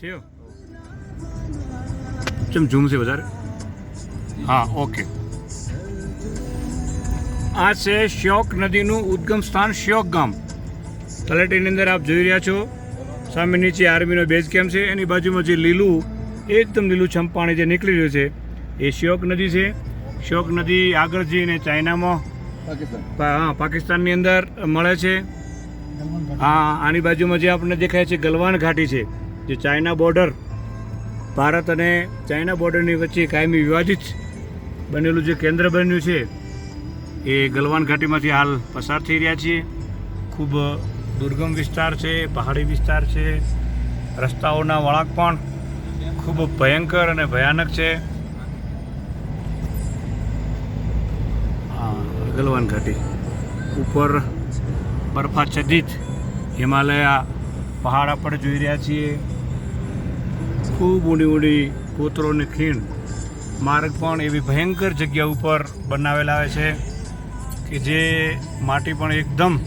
થયો ચમ ઝૂમ છે વધારે? હા ઓકે આ છે શ્યોક નદીનું ઉદ્ગમ સ્થાન શ્યોક ગામ. તલેટીની અંદર આપ જોઈ રહ્યા છો. સામે નીચે આર્મીનો બેઝ કેમ્પ છે. એની બાજુમાં જે લીલું એકદમ લીલું પાણી જે નીકળી રહ્યું છે એ શ્યોક નદી છે. શ્યોક નદી આગળ જઈને ચાઇનામાં હા પાકિસ્તાનની અંદર મળે છે. હા આની બાજુમાં જે આપણને દેખાય છે ગલવાન ઘાટી છે. જે ચાઇના બોર્ડર, ભારત અને ચાઇના બોર્ડરની વચ્ચે કાયમી વિવાદિત બનેલું જે કેન્દ્ર બન્યું છે, એ ગલવાન ઘાટીમાંથી હાલ પસાર થઈ રહ્યા છીએ. ખૂબ દુર્ગમ વિસ્તાર છે, પહાડી વિસ્તાર છે, રસ્તાઓના વળાંક પણ ખૂબ ભયંકર અને ભયાનક છે. ગલવાન ઘાટી ઉપર બરફાચ્છદિત હિમાલયા પહાડ આપણે જોઈ રહ્યા છીએ. ખૂબ ઊંડી ઊંડી કોતરોની ખીણ માર્ગ પણ એવી ભયંકર જગ્યા ઉપર બનાવેલા આવે છે કે જે માટી પણ એકદમ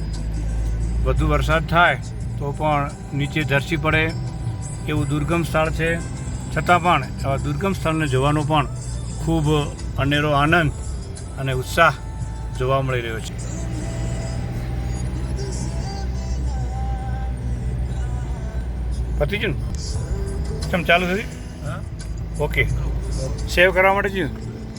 વધુ વરસાદ થાય તો પણ નીચે ધરસી પડે એવું દુર્ગમ સ્થળ છે. છતાં પણ આવા દુર્ગમ સ્થળને જોવાનો પણ ખૂબ અનેરો આનંદ અને ઉત્સાહ જોવા મળી રહ્યો છે. પતી કેમ ચાલુ થયું ઓકે. સેવ કરવા માટે છે